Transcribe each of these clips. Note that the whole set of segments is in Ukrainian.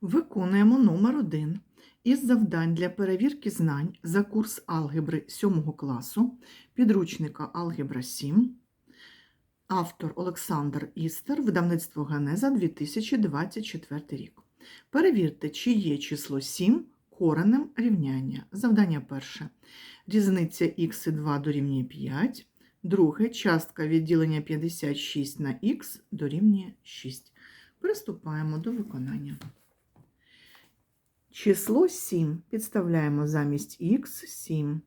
Виконуємо номер 1 із завдань для перевірки знань за курс алгебри 7 класу підручника Алгебра 7. Автор Олександр Істер, видавництво Генеза 2024 рік. Перевірте, чи є число 7 коренем рівняння. Завдання перше. Різниця х і 2 дорівнює 5. Друге. Частка відділення 56 на х дорівнює 6. Приступаємо до виконання. Число 7 підставляємо замість х 7.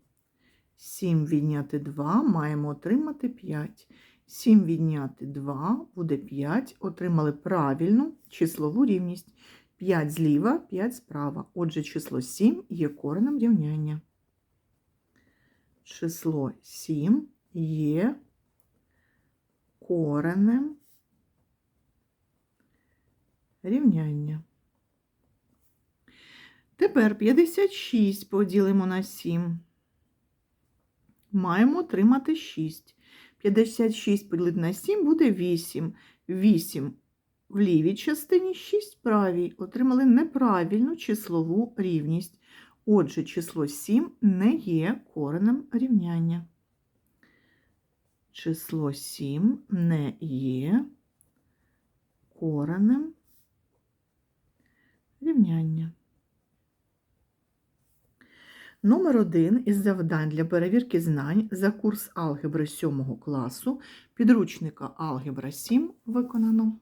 7 відняти 2 маємо отримати 5. 7 відняти 2 буде 5. Отримали правильну числову рівність. 5 зліва, 5 справа. Отже, число 7 є коренем рівняння. Число 7 є коренем рівняння. Тепер 56 поділимо на 7. Маємо отримати 6. 56 поділити на 7 буде 8. 8 в лівій частині, 6 в правій. Отримали неправильну числову рівність. Отже, число 7 не є коренем рівняння. Число 7 не є коренем рівняння. Номер 1 із завдань для перевірки знань за курс алгебри 7 класу підручника Алгебра 7 виконано.